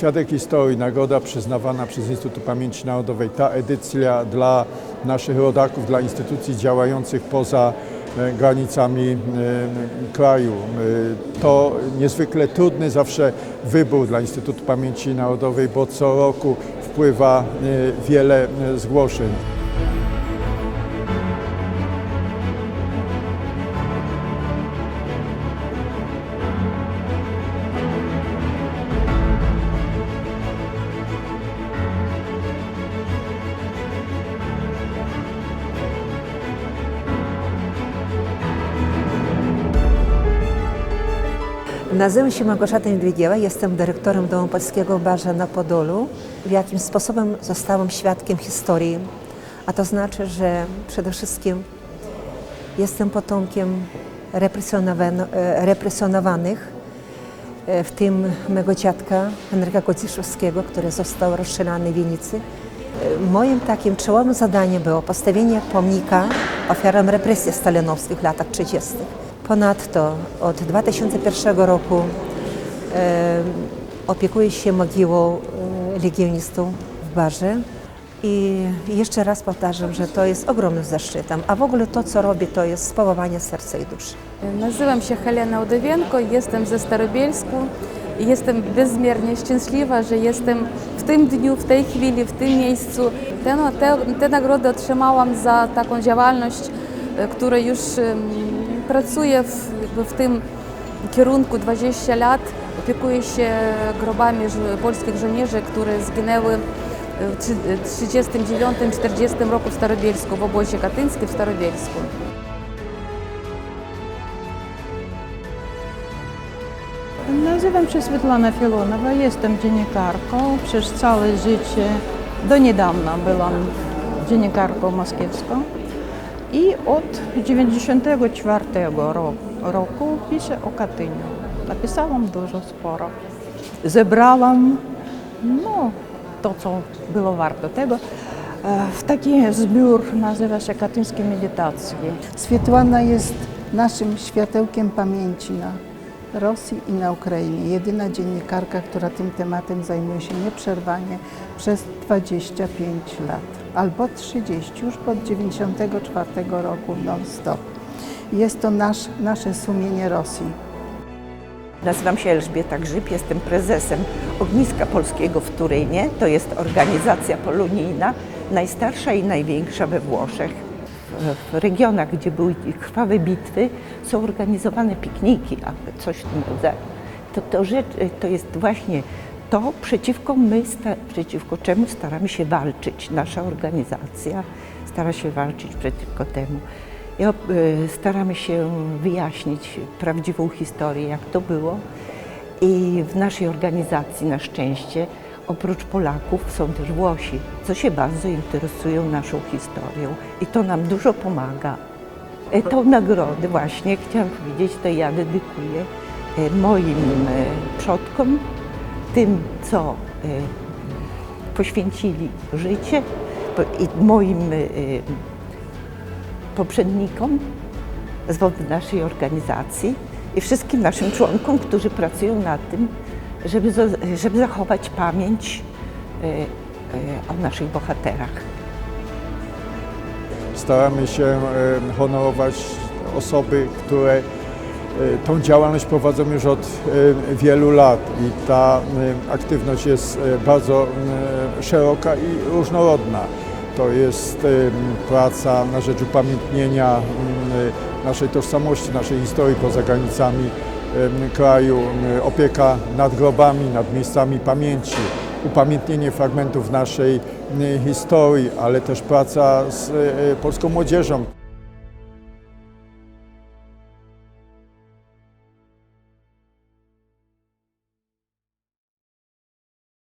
Świadek Historii, nagroda przyznawana przez Instytut Pamięci Narodowej. Ta edycja dla naszych rodaków, dla instytucji działających poza granicami e, kraju. E, To niezwykle trudny zawsze wybór dla Instytutu Pamięci Narodowej, bo co roku wpływa e, wiele e, zgłoszeń. Nazywam się Małgorzata Niedźwiedziewa, jestem dyrektorem Domu Polskiego w Barze na Podolu. W jakim sposobem zostałam świadkiem historii, a to znaczy, że przede wszystkim jestem potomkiem e, represjonowanych, e, w tym mego dziadka Henryka Kodziszewskiego, który został rozstrzelany w Winicy. E, Moim takim czołowym zadaniem było postawienie pomnika ofiarom represji stalinowskich w latach 30. Ponadto od 2001 roku opiekuję się mogiłą legionistów w Barze. I jeszcze raz powtarzam, że to jest ogromnym zaszczytem, a w ogóle to, co robię, to jest spałowanie serca i duszy. Nazywam się Helena Udowienko, jestem ze Starobielsku jestem bezmiernie szczęśliwa, że jestem w tym dniu, w tej chwili, w tym miejscu. Tę nagrodę otrzymałam za taką działalność, e, która już em, pracuje w, jakby w tym kierunku 20 lat. Opiekuję się grobami polskich żołnierzy, które zginęły w 1939-1940 roku w Starobielsku, w obozie katyńskim w Starobielsku. Nazywam się Svetlana Filonowa, jestem dziennikarką. Przez całe życie, do niedawna byłam dziennikarką moskiewską i od 1994 roku, roku piszę o Katyniu. Napisałam dużo sporo. Zebrałam no, to, co było warto tego. E, W taki zbiór nazywa się Katyńskie Medytacje. Swietłana jest naszym światełkiem pamięci na Rosji i na Ukrainie. Jedyna dziennikarka, która tym tematem zajmuje się nieprzerwanie przez 25 lat, albo 30, już od 94 roku non-stop. Jest to nasz, nasze sumienie Rosji. Nazywam się Elżbieta Grzyb, jestem prezesem Ogniska Polskiego w Turynie. To jest organizacja polonijna, najstarsza i największa we Włoszech. W, regionach, gdzie były krwawe bitwy, są organizowane pikniki, a coś w tym rodzaju. To, to, rzecz, to jest właśnie to, przeciwko, my, przeciwko czemu staramy się walczyć. Nasza organizacja stara się walczyć przeciwko temu. I y, staramy się wyjaśnić prawdziwą historię, jak to było. I w naszej organizacji na szczęście oprócz Polaków są też Włosi, co się bardzo interesują naszą historią i to nam dużo pomaga. E, Tą nagrodę właśnie chciałam powiedzieć, to ja dedykuję e, moim e, przodkom, tym, co poświęcili życie i moim poprzednikom z naszej organizacji i wszystkim naszym członkom, którzy pracują nad tym, żeby, żeby zachować pamięć e, e, o naszych bohaterach. Staramy się e, honorować osoby, które tą działalność prowadzą już od wielu lat i ta aktywność jest bardzo szeroka i różnorodna. To jest praca na rzecz upamiętnienia naszej tożsamości, naszej historii poza granicami kraju, opieka nad grobami, nad miejscami pamięci, upamiętnienie fragmentów naszej historii, ale też praca z e, polską młodzieżą.